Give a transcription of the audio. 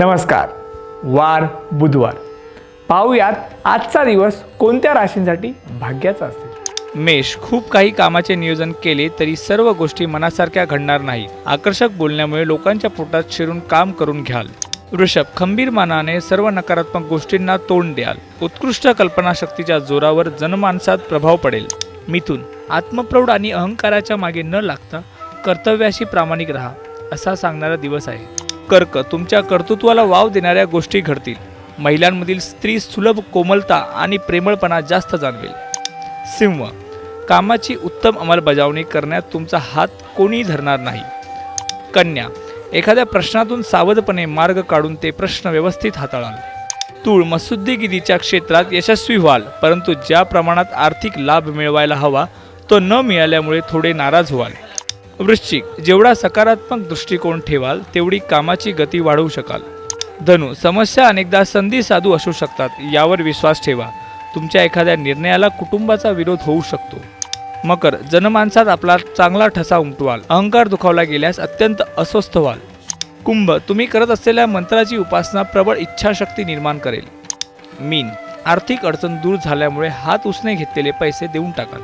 नमस्कार. वार बुधवार. पाहूयात आजचा दिवस कोणत्या राशींसाठी भाग्याचा असेल? मेष खूप काही कामाचे नियोजन केले तरी सर्व गोष्टी मनासारख्या घडणार नाही. आकर्षक बोलण्यामुळे लोकांच्या पोटात शिरून काम करून घ्याल. वृषभ खंबीर मानाने सर्व नकारात्मक गोष्टींना तोंड द्याल. उत्कृष्ट कल्पनाशक्तीच्या जोरावर जनमानसात प्रभाव पडेल. मिथून आत्मप्रौढ आणि अहंकाराच्या मागे न लागता कर्तव्याशी प्रामाणिक राहा असा सांगणारा दिवस आहे. कर्क तुमच्या कर्तृत्वाला वाव देणाऱ्या गोष्टी घडतील. महिलांमधील स्त्री सुलभ कोमलता आणि प्रेमळपणा जास्त जाणवेल. सिंह कामाची उत्तम अंमलबजावणी करण्यात तुमचा हात कोणी धरणार नाही. कन्या एखाद्या प्रश्नातून सावधपणे मार्ग काढून ते प्रश्न व्यवस्थित हाताळाल. तूळ मसुद्दीगिरीच्या क्षेत्रात यशस्वी व्हाल परंतु ज्या प्रमाणात आर्थिक लाभ मिळवायला हवा तो न मिळाल्यामुळे थोडे नाराज व्हाल. वृश्चिक जेवढा सकारात्मक दृष्टिकोन ठेवाल तेवढी कामाची गती वाढवू शकाल. धनु समस्या अनेकदा संधी साधू असू शकतात यावर विश्वास ठेवा. तुमच्या एखाद्या निर्णयाला कुटुंबाचा विरोध होऊ शकतो. मकर जनमानसात आपला चांगला ठसा उमटवाल. अहंकार दुखावला गेल्यास अत्यंत अस्वस्थ व्हाल. कुंभ तुम्ही करत असलेल्या मंत्राची उपासना प्रबळ इच्छाशक्ती निर्माण करेल. मीन आर्थिक अडचण दूर झाल्यामुळे हात उसने घेतलेले पैसे देऊन टाकाल.